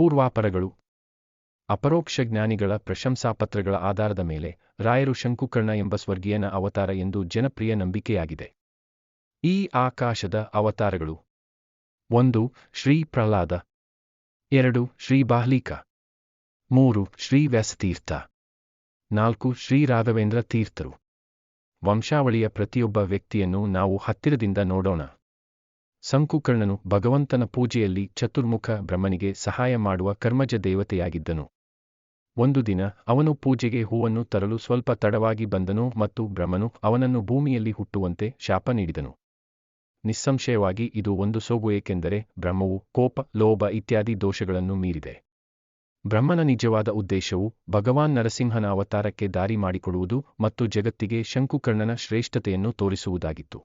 ಪೂರ್ವಾಪರಗಳು. ಅಪರೋಕ್ಷ ಜ್ಞಾನಿಗಳ ಪ್ರಶಂಸಾಪತ್ರಗಳ ಆಧಾರದ ಮೇಲೆ ರಾಯರು ಶಂಕುಕರ್ಣ ಎಂಬ ಸ್ವರ್ಗೀಯನ ಅವತಾರ ಎಂದು ಜನಪ್ರಿಯ ನಂಬಿಕೆಯಾಗಿದೆ. ಈ ಆಕಾಶದ ಅವತಾರಗಳು. ಒಂದು, ಶ್ರೀ ಪ್ರಹ್ಲಾದ. ಎರಡು, ಶ್ರೀ ಬಾಹ್ಲಿಕ. ಮೂರು, ಶ್ರೀ ವ್ಯಾಸತೀರ್ಥ. ನಾಲ್ಕು, ಶ್ರೀ ರಾಘವೇಂದ್ರ ತೀರ್ಥರು. ವಂಶಾವಳಿಯ ಪ್ರತಿಯೊಬ್ಬ ವ್ಯಕ್ತಿಯನ್ನು ನಾವು ಹತ್ತಿರದಿಂದ ನೋಡೋಣ. ಸಂಕುಕರ್ಣನು ಭಗವಂತನ ಪೂಜೆಯಲ್ಲಿ ಚತುರ್ಮುಖ ಬ್ರಹ್ಮನಿಗೆ ಸಹಾಯ ಮಾಡುವ ಕರ್ಮಜ ದೇವತೆಯಾಗಿದ್ದನು. ಒಂದು ದಿನ ಅವನು ಪೂಜೆಗೆ ಹೂವನ್ನು ತರಲು ಸ್ವಲ್ಪ ತಡವಾಗಿ ಬಂದನು ಮತ್ತು ಬ್ರಹ್ಮನು ಅವನನ್ನು ಭೂಮಿಯಲ್ಲಿ ಹುಟ್ಟುವಂತೆ ಶಾಪ ನೀಡಿದನು. ನಿಸ್ಸಂಶಯವಾಗಿ ಇದು ಒಂದು ಸೋಗು ಏಕೆಂದರೆ ಬ್ರಹ್ಮವು ಕೋಪ, ಲೋಭ ಇತ್ಯಾದಿ ದೋಷಗಳನ್ನು ಮೀರಿದೆ. ಬ್ರಹ್ಮನ ನಿಜವಾದ ಉದ್ದೇಶವು ಭಗವಾನ್ ನರಸಿಂಹನ ಅವತಾರಕ್ಕೆ ದಾರಿ ಮಾಡಿಕೊಡುವುದು ಮತ್ತು ಜಗತ್ತಿಗೆ ಶಂಕುಕರ್ಣನ ಶ್ರೇಷ್ಠತೆಯನ್ನು ತೋರಿಸುವುದಾಗಿತ್ತು.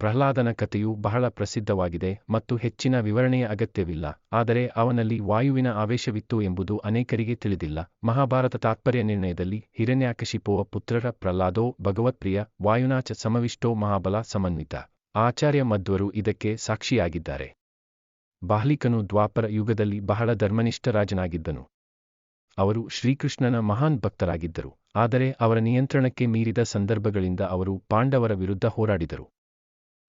ಪ್ರಹ್ಲಾದನ ಕಥೆಯು ಬಹಳ ಪ್ರಸಿದ್ಧವಾಗಿದೆ ಮತ್ತು ಹೆಚ್ಚಿನ ವಿವರಣೆಯ ಅಗತ್ಯವಿಲ್ಲ, ಆದರೆ ಅವನಲ್ಲಿ ವಾಯುವಿನ ಆವೇಶವಿತ್ತು ಎಂಬುದು ಅನೇಕರಿಗೆ ತಿಳಿದಿಲ್ಲ. ಮಹಾಭಾರತ ತಾತ್ಪರ್ಯ ನಿರ್ಣಯದಲ್ಲಿ ಹಿರಣ್ಯಾಕಶಿಪುವ ಪುತ್ರರ ಪ್ರಹ್ಲಾದೋ ಭಗವತ್ಪ್ರಿಯ ವಾಯುನಾಚ ಸಮವಿಷ್ಟೋ ಮಹಾಬಲ ಸಮನ್ವಿತ. ಆಚಾರ್ಯ ಮಧ್ವರು ಇದಕ್ಕೆ ಸಾಕ್ಷಿಯಾಗಿದ್ದಾರೆ. ಬಾಹ್ಲಿಕನು ದ್ವಾಪರ ಯುಗದಲ್ಲಿ ಬಹಳ ಧರ್ಮನಿಷ್ಠ ರಾಜನಾಗಿದ್ದನು. ಅವರು ಶ್ರೀಕೃಷ್ಣನ ಮಹಾನ್ ಭಕ್ತರಾಗಿದ್ದರು, ಆದರೆ ಅವರ ನಿಯಂತ್ರಣಕ್ಕೆ ಮೀರಿದ ಸಂದರ್ಭಗಳಿಂದ ಅವರು ಪಾಂಡವರ ವಿರುದ್ಧ ಹೋರಾಡಿದರು.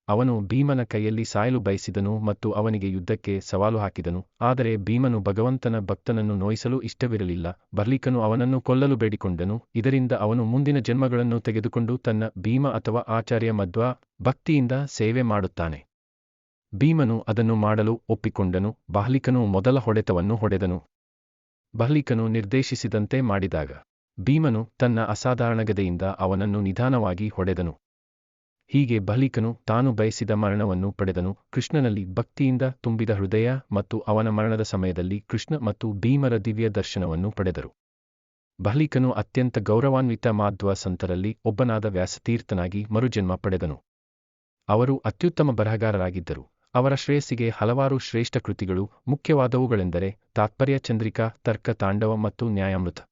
ಅವನು ಭೀಮನ ಕೈಯಲ್ಲಿ ಸಾಯಲು ಬಯಸಿದನು ಮತ್ತು ಅವನಿಗೆ ಯುದ್ಧಕ್ಕೆ ಸವಾಲು ಹಾಕಿದನು. ಆದರೆ ಭೀಮನು ಭಗವಂತನ ಭಕ್ತನನ್ನು ನೋಯಿಸಲು ಇಷ್ಟವಿರಲಿಲ್ಲ. ಬರ್ಲಿಕನು ಅವನನ್ನು ಕೊಲ್ಲಲು ಬೇಡಿಕೊಂಡನು. ಇದರಿಂದ ಅವನು ಮುಂದಿನ ಜನ್ಮಗಳನ್ನು ತೆಗೆದುಕೊಂಡು ತನ್ನ ಭೀಮ ಅಥವಾ ಆಚಾರ್ಯ ಮಧ್ವ ಭಕ್ತಿಯಿಂದ ಸೇವೆ ಮಾಡುತ್ತಾನೆ. ಭೀಮನು ಅದನ್ನು ಮಾಡಲು ಒಪ್ಪಿಕೊಂಡನು. ಬಾಹ್ಲಿಕನು ಮೊದಲ ಹೊಡೆತವನ್ನು ಹೊಡೆದನು. ಬಹ್ಲಿಕನು ನಿರ್ದೇಶಿಸಿದಂತೆ ಮಾಡಿದಾಗ ಭೀಮನು ತನ್ನ ಅಸಾಧಾರಣಗದೆಯಿಂದ ಅವನನ್ನು ನಿಧಾನವಾಗಿ ಹೊಡೆದನು. ಹೀಗೆ ಬಲಿಕನು ತಾನು ಬಯಸಿದ ಮರಣವನ್ನು ಪಡೆದನು. ಕೃಷ್ಣನಲ್ಲಿ ಭಕ್ತಿಯಿಂದ ತುಂಬಿದ ಹೃದಯ ಮತ್ತು ಅವನ ಮರಣದ ಸಮಯದಲ್ಲಿ ಕೃಷ್ಣ ಮತ್ತು ಭೀಮರ ದಿವ್ಯ ದರ್ಶನವನ್ನು ಪಡೆದರು. ಬಹ್ಲಿಕನು ಅತ್ಯಂತ ಗೌರವಾನ್ವಿತ ಮಾಧ್ವ ಸಂತರಲ್ಲಿ ಒಬ್ಬನಾದ ವ್ಯಾಸತೀರ್ಥನಾಗಿ ಮರುಜನ್ಮ ಪಡೆದನು. ಅವರು ಅತ್ಯುತ್ತಮ ಬರಹಗಾರರಾಗಿದ್ದರು. ಅವರ ಶ್ರೇಯಸ್ಸಿಗೆ ಹಲವಾರು ಶ್ರೇಷ್ಠ ಕೃತಿಗಳು ಮುಖ್ಯವಾದವುಗಳೆಂದರೆ ತಾತ್ಪರ್ಯ ಚಂದ್ರಿಕಾ, ತರ್ಕ ತಾಂಡವ ಮತ್ತು ನ್ಯಾಯಾಮೃತ.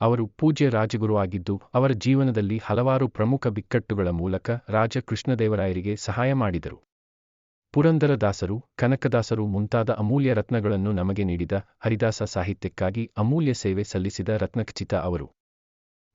ಅವರು ಪೂಜ್ಯ ರಾಜಗುರು ಆಗಿದ್ದು, ಅವರ ಜೀವನದಲ್ಲಿ ಹಲವಾರು ಪ್ರಮುಖ ಬಿಕ್ಕಟ್ಟುಗಳ ಮೂಲಕ ರಾಜ ಕೃಷ್ಣದೇವರಾಯರಿಗೆ ಸಹಾಯ ಮಾಡಿದರು. ಪುರಂದರದಾಸರು, ಕನಕದಾಸರು ಮುಂತಾದ ಅಮೂಲ್ಯ ರತ್ನಗಳನ್ನು ನಮಗೆ ನೀಡಿದ ಹರಿದಾಸ ಸಾಹಿತ್ಯಕ್ಕಾಗಿ ಅಮೂಲ್ಯ ಸೇವೆ ಸಲ್ಲಿಸಿದ ರತ್ನಖಚಿತ ಅವರು.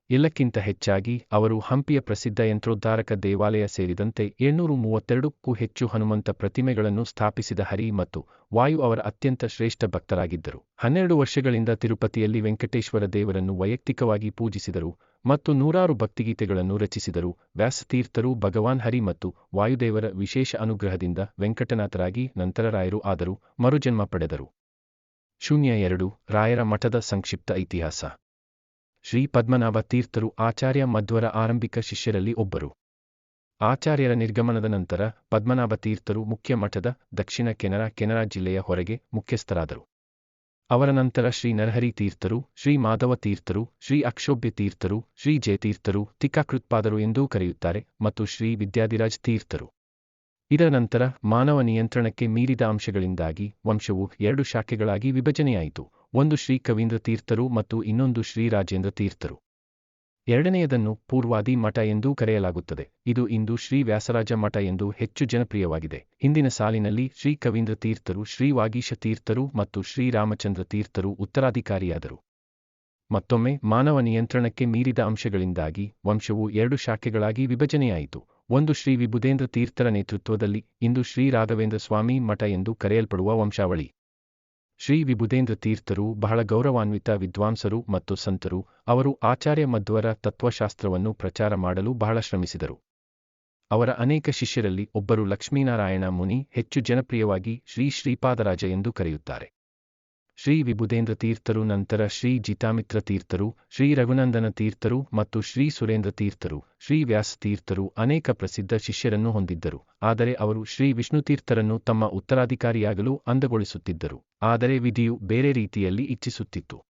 ಎಲ್ಲಕ್ಕಿಂತ ಹೆಚ್ಚಾಗಿ ಅವರು ಹಂಪಿಯ ಪ್ರಸಿದ್ಧ ಯಂತ್ರೋದ್ಧಾರಕ ದೇವಾಲಯ ಸೇರಿದಂತೆ ಏಳ್ನೂರು ಮೂವತ್ತೆರಡಕ್ಕೂ ಹೆಚ್ಚು ಹನುಮಂತ ಪ್ರತಿಮೆಗಳನ್ನು ಸ್ಥಾಪಿಸಿದ ಹರಿ ಮತ್ತು ವಾಯು ಅವರ ಅತ್ಯಂತ ಶ್ರೇಷ್ಠ ಭಕ್ತರಾಗಿದ್ದರು. ಹನ್ನೆರಡು ವರ್ಷಗಳಿಂದ ತಿರುಪತಿಯಲ್ಲಿ ವೆಂಕಟೇಶ್ವರ ದೇವರನ್ನು ವೈಯಕ್ತಿಕವಾಗಿ ಪೂಜಿಸಿದರು ಮತ್ತು ನೂರಾರು ಭಕ್ತಿಗೀತೆಗಳನ್ನು ರಚಿಸಿದರು. ವ್ಯಾಸತೀರ್ಥರು ಭಗವಾನ್ ಹರಿ ಮತ್ತು ವಾಯುದೇವರ ವಿಶೇಷ ಅನುಗ್ರಹದಿಂದ ವೆಂಕಟನಾಥರಾಗಿ ನಂತರ ರಾಯರು ಆದರು, ಮರುಜನ್ಮ ಪಡೆದರು. ಶೂನ್ಯ ಎರಡು, ರಾಯರ ಮಠದ ಸಂಕ್ಷಿಪ್ತ ಇತಿಹಾಸ. ಶ್ರೀ ಪದ್ಮನಾಭ ತೀರ್ಥರು ಆಚಾರ್ಯ ಮಧ್ವರ ಆರಂಭಿಕ ಶಿಷ್ಯರಲ್ಲಿ ಒಬ್ಬರು. ಆಚಾರ್ಯರ ನಿರ್ಗಮನದ ನಂತರ ಪದ್ಮನಾಭ ತೀರ್ಥರು ಮುಖ್ಯ ಮಠದ ದಕ್ಷಿಣ ಕೆನರಾ ಕೆನರಾ ಜಿಲ್ಲೆಯ ಹೊರಗೆ ಮುಖ್ಯಸ್ಥರಾದರು. ಅವರ ನಂತರ ಶ್ರೀ ನರಹರಿ ತೀರ್ಥರು, ಶ್ರೀ ಮಾಧವ ತೀರ್ಥರು, ಶ್ರೀ ಅಕ್ಷೋಭ್ಯ ತೀರ್ಥರು, ಶ್ರೀ ಜಯತೀರ್ಥರು, ತಿಕ್ಕಾಕೃತ್ಪಾದರು ಎಂದೂ ಕರೆಯುತ್ತಾರೆ ಮತ್ತು ಶ್ರೀ ವಿದ್ಯಾಧಿರಾಜ್ ತೀರ್ಥರು. ಇದರ ನಂತರ ಮಾನವ ನಿಯಂತ್ರಣಕ್ಕೆ ಮೀರಿದ ಅಂಶಗಳಿಂದಾಗಿ ವಂಶವು ಎರಡು ಶಾಖೆಗಳಾಗಿ ವಿಭಜನೆಯಾಯಿತು. ಒಂದು ಶ್ರೀ ಕವೀಂದ್ರ ತೀರ್ಥರು ಮತ್ತು ಇನ್ನೊಂದು ಶ್ರೀ ರಾಜೇಂದ್ರ ತೀರ್ಥರು. ಎರಡನೆಯದನ್ನು ಪೂರ್ವಾದಿ ಮಠ ಎಂದೂ ಕರೆಯಲಾಗುತ್ತದೆ. ಇದು ಇಂದು ಶ್ರೀ ವ್ಯಾಸರಾಜ ಮಠ ಎಂದು ಹೆಚ್ಚು ಜನಪ್ರಿಯವಾಗಿದೆ. ಹಿಂದಿನ ಸಾಲಿನಲ್ಲಿ ಶ್ರೀ ಕವೀಂದ್ರ ತೀರ್ಥರು, ಶ್ರೀ ವಾಗೀಶ ತೀರ್ಥರು ಮತ್ತು ಶ್ರೀ ರಾಮಚಂದ್ರ ತೀರ್ಥರು ಉತ್ತರಾಧಿಕಾರಿಯಾದರು. ಮತ್ತೊಮ್ಮೆ ಮಾನವ ನಿಯಂತ್ರಣಕ್ಕೆ ಮೀರಿದ ಅಂಶಗಳಿಂದಾಗಿ ವಂಶವು ಎರಡು ಶಾಖೆಗಳಾಗಿ ವಿಭಜನೆಯಾಯಿತು. ಒಂದು ಶ್ರೀ ವಿಬುಧೇಂದ್ರ ತೀರ್ಥರ ನೇತೃತ್ವದಲ್ಲಿ, ಇಂದು ಶ್ರೀ ರಾಘವೇಂದ್ರ ಸ್ವಾಮಿ ಮಠ ಎಂದು ಕರೆಯಲ್ಪಡುವ ವಂಶಾವಳಿ. ಶ್ರೀ ವಿಭುದೇಂದ್ರ ತೀರ್ಥರು, ಬಹಳ ಗೌರವಾನ್ವಿತ ವಿದ್ವಾಂಸರು ಮತ್ತು ಸಂತರು, ಅವರು ಆಚಾರ್ಯ ಮಧ್ವರ ತತ್ವಶಾಸ್ತ್ರವನ್ನು ಪ್ರಚಾರ ಮಾಡಲು ಬಹಳ ಶ್ರಮಿಸಿದರು. ಅವರ ಅನೇಕ ಶಿಷ್ಯರಲ್ಲಿ ಒಬ್ಬರು ಲಕ್ಷ್ಮೀನಾರಾಯಣ ಮುನಿ ಹೆಚ್ಚು ಜನಪ್ರಿಯವಾಗಿ ಶ್ರೀ ಶ್ರೀಪಾದರಾಜ ಎಂದು ಕರೆಯುತ್ತಾರೆ. ಶ್ರೀ ವಿಭುದೇಂದ್ರ ತೀರ್ಥರು, ನಂತರ ಶ್ರೀ ಜಿತಾಮಿತ್ರ ತೀರ್ಥರು, ಶ್ರೀ ರಘುನಂದನ ತೀರ್ಥರು ಮತ್ತು ಶ್ರೀ ಸುರೇಂದ್ರ ತೀರ್ಥರು, ಶ್ರೀ ವ್ಯಾಸ ತೀರ್ಥರು ಅನೇಕ ಪ್ರಸಿದ್ಧ ಶಿಷ್ಯರನ್ನು ಹೊಂದಿದ್ದರು. ಆದರೆ ಅವರು ಶ್ರೀ ವಿಷ್ಣು ತೀರ್ಥರನ್ನು ತಮ್ಮ ಉತ್ತರಾಧಿಕಾರಿಯಾಗಲು ಅಂದಗೊಳಿಸುತ್ತಿದ್ದರು. ಆದರೆ ವಿಧಿಯು ಬೇರೆ ರೀತಿಯಲ್ಲಿ ಇಚ್ಛಿಸುತ್ತಿತ್ತು.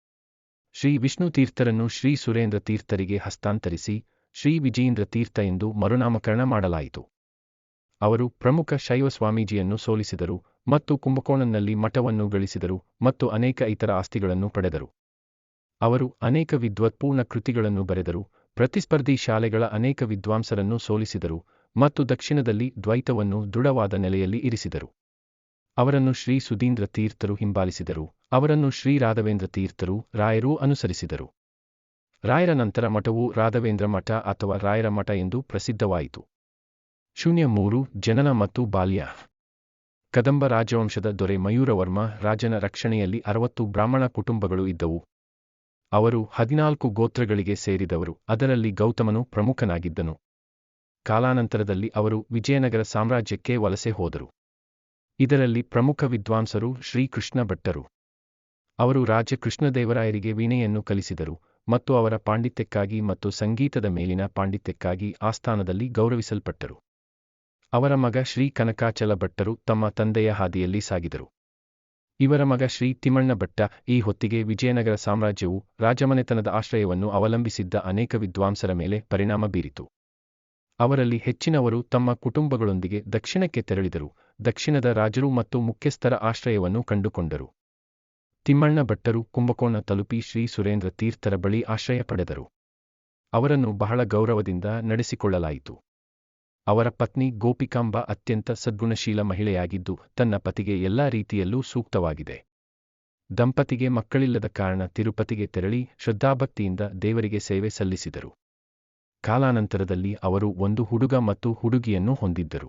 ಶ್ರೀ ವಿಷ್ಣು ತೀರ್ಥರನ್ನು ಶ್ರೀ ಸುರೇಂದ್ರ ತೀರ್ಥರಿಗೆ ಹಸ್ತಾಂತರಿಸಿ, ಶ್ರೀ ವಿಜಯೇಂದ್ರ ತೀರ್ಥ ಎಂದು ಮರುನಾಮಕರಣ ಮಾಡಲಾಯಿತು. ಅವರು ಪ್ರಮುಖ ಶೈವ ಸ್ವಾಮೀಜಿಯನ್ನು ಸೋಲಿಸಿದರು ಮತ್ತು ಕುಂಭಕೋಣನಲ್ಲಿ ಮಠವನ್ನು ಗಳಿಸಿದರು ಮತ್ತು ಅನೇಕ ಇತರ ಆಸ್ತಿಗಳನ್ನು ಪಡೆದರು. ಅವರು ಅನೇಕ ವಿದ್ವತ್ಪೂರ್ಣ ಕೃತಿಗಳನ್ನು ಬರೆದರು, ಪ್ರತಿಸ್ಪರ್ಧಿ ಶಾಲೆಗಳ ಅನೇಕ ವಿದ್ವಾಂಸರನ್ನು ಸೋಲಿಸಿದರು ಮತ್ತು ದಕ್ಷಿಣದಲ್ಲಿ ದ್ವೈತವನ್ನು ದೃಢವಾದ ನೆಲೆಯಲ್ಲಿ ಇರಿಸಿದರು. ಅವರನ್ನು ಶ್ರೀ ಸುಧೀಂದ್ರ ತೀರ್ಥರು ಹಿಂಬಾಲಿಸಿದರು, ಅವರನ್ನು ಶ್ರೀ ರಾಘವೇಂದ್ರ ತೀರ್ಥರು ರಾಯರೂ ಅನುಸರಿಸಿದರು. ರಾಯರ ನಂತರ ಮಠವು ರಾಘವೇಂದ್ರ ಮಠ ಅಥವಾ ರಾಯರ ಮಠ ಎಂದು ಪ್ರಸಿದ್ಧವಾಯಿತು. ಶೂನ್ಯ ಮೂರು, ಜನನ ಮತ್ತು ಬಾಲ್ಯ. ಕದಂಬ ರಾಜವಂಶದ ದೊರೆ ಮಯೂರವರ್ಮ ರಾಜನ ರಕ್ಷಣೆಯಲ್ಲಿ ಅರವತ್ತು ಬ್ರಾಹ್ಮಣ ಕುಟುಂಬಗಳು ಇದ್ದವು. ಅವರು ಹದಿನಾಲ್ಕು ಗೋತ್ರಗಳಿಗೆ ಸೇರಿದವರು, ಅದರಲ್ಲಿ ಗೌತಮನು ಪ್ರಮುಖನಾಗಿದ್ದನು. ಕಾಲಾನಂತರದಲ್ಲಿ ಅವರು ವಿಜಯನಗರ ಸಾಮ್ರಾಜ್ಯಕ್ಕೆ ವಲಸೆ ಹೋದರು. ಇದರಲ್ಲಿ ಪ್ರಮುಖ ವಿದ್ವಾಂಸರು ಶ್ರೀಕೃಷ್ಣ ಭಟ್ಟರು. ಅವರು ರಾಜ ಕೃಷ್ಣದೇವರಾಯರಿಗೆ ವೀಣೆಯನ್ನು ಕಲಿಸಿದರು ಮತ್ತು ಅವರ ಪಾಂಡಿತ್ಯಕ್ಕಾಗಿ ಮತ್ತು ಸಂಗೀತದ ಮೇಲಿನ ಪಾಂಡಿತ್ಯಕ್ಕಾಗಿ ಆಸ್ಥಾನದಲ್ಲಿ ಗೌರವಿಸಲ್ಪಟ್ಟರು. ಅವರ ಮಗ ಶ್ರೀ ಕನಕಾಚಲ ಭಟ್ಟರು ತಮ್ಮ ತಂದೆಯ ಹಾದಿಯಲ್ಲಿ ಸಾಗಿದರು. ಇವರ ಮಗ ಶ್ರೀ ತಿಮ್ಮಣ್ಣ ಭಟ್ಟ ಈ ಹೊತ್ತಿಗೆ ವಿಜಯನಗರ ಸಾಮ್ರಾಜ್ಯವು ರಾಜಮನೆತನದ ಆಶ್ರಯವನ್ನು ಅವಲಂಬಿಸಿದ್ದ ಅನೇಕ ವಿದ್ವಾಂಸರ ಮೇಲೆ ಪರಿಣಾಮ ಬೀರಿತು. ಅವರಲ್ಲಿ ಹೆಚ್ಚಿನವರು ತಮ್ಮ ಕುಟುಂಬಗಳೊಂದಿಗೆ ದಕ್ಷಿಣಕ್ಕೆ ತೆರಳಿದರು, ದಕ್ಷಿಣದ ರಾಜರು ಮತ್ತು ಮುಖ್ಯಸ್ಥರ ಆಶ್ರಯವನ್ನು ಕಂಡುಕೊಂಡರು. ತಿಮ್ಮಣ್ಣ ಭಟ್ಟರು ಕುಂಭಕೋಣ ತಲುಪಿ ಶ್ರೀ ಸುರೇಂದ್ರ ತೀರ್ಥರ ಬಳಿ ಆಶ್ರಯ ಪಡೆದರು. ಅವರನ್ನು ಬಹಳ ಗೌರವದಿಂದ ನಡೆಸಿಕೊಳ್ಳಲಾಯಿತು. ಅವರ ಪತ್ನಿ ಗೋಪಿಕಾಂಬ ಅತ್ಯಂತ ಸದ್ಗುಣಶೀಲ ಮಹಿಳೆಯಾಗಿದ್ದು, ತನ್ನ ಪತಿಗೆ ಎಲ್ಲಾ ರೀತಿಯಲ್ಲೂ ಸೂಕ್ತವಾಗಿದೆ. ದಂಪತಿಗೆ ಮಕ್ಕಳಿಲ್ಲದ ಕಾರಣ ತಿರುಪತಿಗೆ ತೆರಳಿ ಶ್ರದ್ಧಾಭಕ್ತಿಯಿಂದ ದೇವರಿಗೆ ಸೇವೆ ಸಲ್ಲಿಸಿದರು. ಕಾಲಾನಂತರದಲ್ಲಿ ಅವರು ಒಂದು ಹುಡುಗ ಮತ್ತು ಹುಡುಗಿಯನ್ನು ಹೊಂದಿದ್ದರು.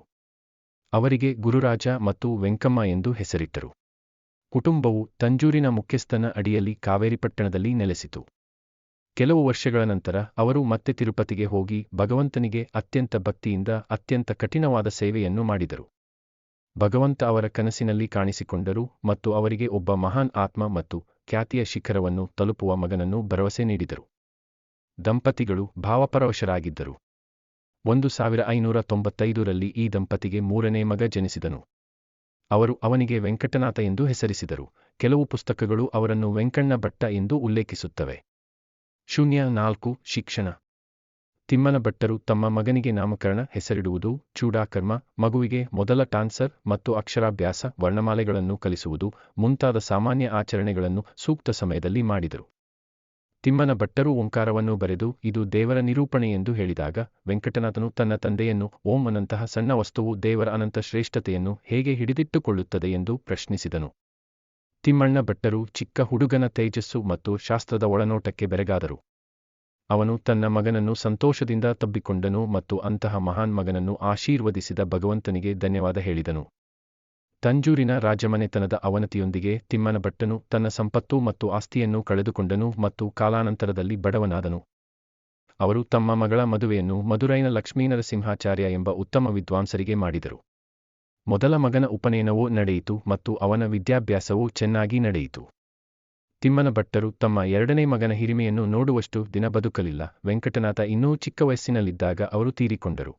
ಅವರಿಗೆ ಗುರುರಾಜ ಮತ್ತು ವೆಂಕಮ್ಮ ಎಂದು ಹೆಸರಿಟ್ಟರು. ಕುಟುಂಬವು ತಂಜೂರಿನ ಮುಖ್ಯಸ್ಥನ ಅಡಿಯಲ್ಲಿ ಕಾವೇರಿಪಟ್ಟಣದಲ್ಲಿ ನೆಲೆಸಿತು. ಕೆಲವು ವರ್ಷಗಳ ನಂತರ ಅವರು ಮತ್ತೆ ತಿರುಪತಿಗೆ ಹೋಗಿ ಭಗವಂತನಿಗೆ ಅತ್ಯಂತ ಭಕ್ತಿಯಿಂದ ಅತ್ಯಂತ ಕಠಿಣವಾದ ಸೇವೆಯನ್ನು ಮಾಡಿದರು. ಭಗವಂತ ಅವರ ಕನಸಿನಲ್ಲಿ ಕಾಣಿಸಿಕೊಂಡರು ಮತ್ತು ಅವರಿಗೆ ಒಬ್ಬ ಮಹಾನ್ ಆತ್ಮ ಮತ್ತು ಖ್ಯಾತಿಯ ಶಿಖರವನ್ನು ತಲುಪುವ ಮಗನನ್ನು ಭರವಸೆ ನೀಡಿದರು. ದಂಪತಿಗಳು ಭಾವಪರವಶರಾಗಿದ್ದರು. ಒಂದು ಸಾವಿರ ಐನೂರ ತೊಂಬತ್ತೈದರಲ್ಲಿ ಈ ದಂಪತಿಗೆ ಮೂರನೇ ಮಗ ಜನಿಸಿದನು. ಅವರು ಅವನಿಗೆ ವೆಂಕಟನಾಥ ಎಂದು ಹೆಸರಿಸಿದರು. ಕೆಲವು ಪುಸ್ತಕಗಳು ಅವರನ್ನು ವೆಂಕಣ್ಣ ಭಟ್ಟ ಎಂದು ಉಲ್ಲೇಖಿಸುತ್ತವೆ. ಶೂನ್ಯ ನಾಲ್ಕು, ಶಿಕ್ಷಣ. ತಿಮ್ಮನ ಭಟ್ಟರು ತಮ್ಮ ಮಗನಿಗೆ ನಾಮಕರಣ ಹೆಸರಿಡುವುದು, ಚೂಡಾಕರ್ಮ, ಮಗುವಿಗೆ ಮೊದಲ ಟಾನ್ಸರ್ ಮತ್ತು ಅಕ್ಷರಾಭ್ಯಾಸ, ವರ್ಣಮಾಲೆಗಳನ್ನು ಕಲಿಸುವುದು, ಮುಂತಾದ ಸಾಮಾನ್ಯ ಆಚರಣೆಗಳನ್ನು ಸೂಕ್ತ ಸಮಯದಲ್ಲಿ ಮಾಡಿದರು. ತಿಮ್ಮನ ಭಟ್ಟರು ಓಂಕಾರವನ್ನು ಬರೆದು, ಇದು ದೇವರ ನಿರೂಪಣೆ ಎಂದು ಹೇಳಿದಾಗ, ವೆಂಕಟನಾಥನು ತನ್ನ ತಂದೆಯನ್ನು ಓಂ ಅನಂತಹ ಸಣ್ಣ ವಸ್ತುವು ದೇವರ ಅನಂತ ಶ್ರೇಷ್ಠತೆಯನ್ನು ಹೇಗೆ ಹಿಡಿದಿಟ್ಟುಕೊಳ್ಳುತ್ತದೆ ಎಂದು ಪ್ರಶ್ನಿಸಿದನು. ತಿಮ್ಮಣ್ಣ ಭಟ್ಟರು ಚಿಕ್ಕ ಹುಡುಗನ ತೇಜಸ್ಸು ಮತ್ತು ಶಾಸ್ತ್ರದ ಒಳನೋಟಕ್ಕೆ ಬೆರಗಾದರು. ಅವನು ತನ್ನ ಮಗನನ್ನು ಸಂತೋಷದಿಂದ ತಬ್ಬಿಕೊಂಡನು ಮತ್ತು ಅಂತಹ ಮಹಾನ್ ಮಗನನ್ನು ಆಶೀರ್ವದಿಸಿದ ಭಗವಂತನಿಗೆ ಧನ್ಯವಾದ ಹೇಳಿದನು. ತಂಜೂರಿನ ರಾಜಮನೆತನದ ಅವನತಿಯೊಂದಿಗೆ ತಿಮ್ಮನ ಭಟ್ಟನು ತನ್ನ ಸಂಪತ್ತು ಮತ್ತು ಆಸ್ತಿಯನ್ನು ಕಳೆದುಕೊಂಡನು ಮತ್ತು ಕಾಲಾನಂತರದಲ್ಲಿ ಬಡವನಾದನು. ಅವರು ತಮ್ಮ ಮಗಳ ಮದುವೆಯನ್ನು ಮಧುರೈನ ಲಕ್ಷ್ಮೀನರಸಿಂಹಾಚಾರ್ಯ ಎಂಬ ಉತ್ತಮ ವಿದ್ವಾಂಸರಿಗೆ ಮಾಡಿದರು. ಮೊದಲ ಮಗನ ಉಪನಯನವೂ ನಡೆಯಿತು ಮತ್ತು ಅವನ ವಿದ್ಯಾಭ್ಯಾಸವೂ ಚೆನ್ನಾಗಿ ನಡೆಯಿತು. ತಿಮ್ಮನ ಭಟ್ಟರು ತಮ್ಮ ಎರಡನೇ ಮಗನ ಹಿರಿಮೆಯನ್ನು ನೋಡುವಷ್ಟು ದಿನ ಬದುಕಲಿಲ್ಲ. ವೆಂಕಟನಾಥ ಇನ್ನೂ ಚಿಕ್ಕ ವಯಸ್ಸಿನಲ್ಲಿದ್ದಾಗ ಅವರು ತೀರಿಕೊಂಡರು.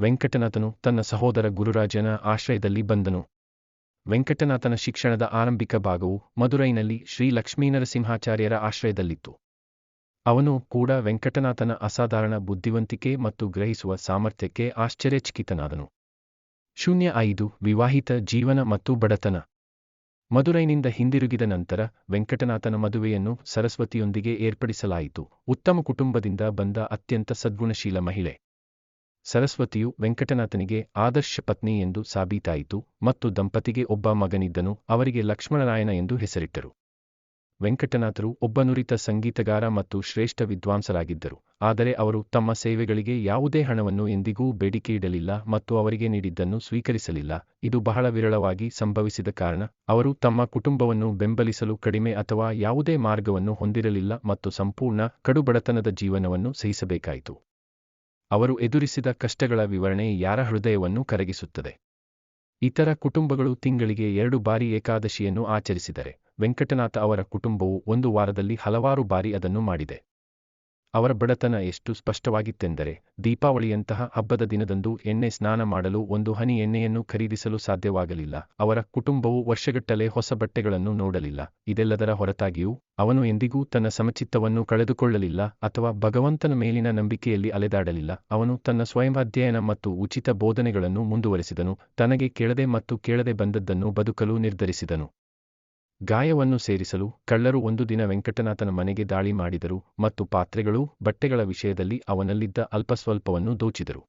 ವೆಂಕಟನಾಥನು ತನ್ನ ಸಹೋದರ ಗುರುರಾಜನ ಆಶ್ರಯದಲ್ಲಿ ಬಂದನು. ವೆಂಕಟನಾಥನ ಶಿಕ್ಷಣದ ಆರಂಭಿಕ ಭಾಗವು ಮಧುರೈನಲ್ಲಿ ಶ್ರೀ ಲಕ್ಷ್ಮೀನರಸಿಂಹಾಚಾರ್ಯರ ಆಶ್ರಯದಲ್ಲಿತ್ತು. ಅವನು ಕೂಡ ವೆಂಕಟನಾಥನ ಅಸಾಧಾರಣ ಬುದ್ಧಿವಂತಿಕೆ ಮತ್ತು ಗ್ರಹಿಸುವ ಸಾಮರ್ಥ್ಯಕ್ಕೆ ಆಶ್ಚರ್ಯಚಕಿತನಾದನು. ಶೂನ್ಯ ಐದು, ವಿವಾಹಿತ ಜೀವನ ಮತ್ತು ಬಡತನ. ಮದುರೈನಿಂದ ಹಿಂದಿರುಗಿದ ನಂತರ ವೆಂಕಟನಾಥನ ಮದುವೆಯನ್ನು ಸರಸ್ವತಿಯೊಂದಿಗೆ ಏರ್ಪಡಿಸಲಾಯಿತು. ಉತ್ತಮ ಕುಟುಂಬದಿಂದ ಬಂದ ಅತ್ಯಂತ ಸದ್ಗುಣಶೀಲ ಮಹಿಳೆ. ಸರಸ್ವತಿಯು ವೆಂಕಟನಾಥನಿಗೆ ಆದರ್ಶ ಪತ್ನಿ ಎಂದು ಸಾಬೀತಾಯಿತು ಮತ್ತು ದಂಪತಿಗೆ ಒಬ್ಬ ಮಗನಿದ್ದನು, ಅವರಿಗೆ ಲಕ್ಷ್ಮಣರಾಯನ ಎಂದು ಹೆಸರಿಟ್ಟರು. ವೆಂಕಟನಾಥರು ಒಬ್ಬ ನುರಿತ ಸಂಗೀತಗಾರ ಮತ್ತು ಶ್ರೇಷ್ಠ ವಿದ್ವಾಂಸರಾಗಿದ್ದರು. ಆದರೆ ಅವರು ತಮ್ಮ ಸೇವೆಗಳಿಗೆ ಯಾವುದೇ ಹಣವನ್ನು ಎಂದಿಗೂ ಬೇಡಿಕೆ ಇಡಲಿಲ್ಲ ಮತ್ತು ಅವರಿಗೆ ನೀಡಿದ್ದನ್ನು ಸ್ವೀಕರಿಸಲಿಲ್ಲ. ಇದು ಬಹಳ ವಿರಳವಾಗಿ ಸಂಭವಿಸಿದ ಕಾರಣ, ಅವರು ತಮ್ಮ ಕುಟುಂಬವನ್ನು ಬೆಂಬಲಿಸಲು ಕಡಿಮೆ ಅಥವಾ ಯಾವುದೇ ಮಾರ್ಗವನ್ನು ಹೊಂದಿರಲಿಲ್ಲ ಮತ್ತು ಸಂಪೂರ್ಣ ಕಡುಬಡತನದ ಜೀವನವನ್ನು ಸಹಿಸಬೇಕಾಯಿತು. ಅವರು ಎದುರಿಸಿದ ಕಷ್ಟಗಳ ವಿವರಣೆ ಯಾರ ಹೃದಯವನ್ನು ಕರಗಿಸುತ್ತದೆ? ಇತರ ಕುಟುಂಬಗಳು ತಿಂಗಳಿಗೆ ಎರಡು ಬಾರಿ ಏಕಾದಶಿಯನ್ನು ಆಚರಿಸಿದರೆ ವೆಂಕಟನಾಥ ಅವರ ಕುಟುಂಬವು ಒಂದು ವಾರದಲ್ಲಿ ಹಲವಾರು ಬಾರಿ ಅದನ್ನು ಮಾಡಿದೆ. ಅವರ ಬಡತನ ಎಷ್ಟು ಸ್ಪಷ್ಟವಾಗಿತ್ತೆಂದರೆ, ದೀಪಾವಳಿಯಂತಹ ಹಬ್ಬದ ದಿನದಂದು ಎಣ್ಣೆ ಸ್ನಾನ ಮಾಡಲು ಒಂದು ಹನಿ ಎಣ್ಣೆಯನ್ನು ಖರೀದಿಸಲು ಸಾಧ್ಯವಾಗಲಿಲ್ಲ. ಅವರ ಕುಟುಂಬವು ವರ್ಷಗಟ್ಟಲೆ ಹೊಸ ಬಟ್ಟೆಗಳನ್ನು ನೋಡಲಿಲ್ಲ. ಇದೆಲ್ಲದರ ಹೊರತಾಗಿಯೂ, ಅವನು ಎಂದಿಗೂ ತನ್ನ ಸಮಚಿತ್ತವನ್ನು ಕಳೆದುಕೊಳ್ಳಲಿಲ್ಲ ಅಥವಾ ಭಗವಂತನ ಮೇಲಿನ ನಂಬಿಕೆಯಲ್ಲಿ ಅಲೆದಾಡಲಿಲ್ಲ. ಅವನು ತನ್ನ ಸ್ವಯಂ ಅಧ್ಯಯನ ಮತ್ತು ಉಚಿತ ಬೋಧನೆಗಳನ್ನು ಮುಂದುವರೆಸಿದನು. ತನಗೆ ಕೇಳದೆ ಮತ್ತು ಕೇಳದೆ ಬಂದದ್ದನ್ನು ಬದುಕಲು ನಿರ್ಧರಿಸಿದನು. ಗಾಯವನ್ನು ಸೇರಿಸಲು ಕಳ್ಳರು ಒಂದು ದಿನ ವೆಂಕಟನಾಥನ ಮನೆಗೆ ದಾಳಿ ಮಾಡಿದರು ಮತ್ತು ಪಾತ್ರೆಗಳು ಬಟ್ಟೆಗಳ ವಿಷಯದಲ್ಲಿ ಅವನಲ್ಲಿದ್ದ ಅಲ್ಪಸ್ವಲ್ಪವನ್ನು ದೋಚಿದರು.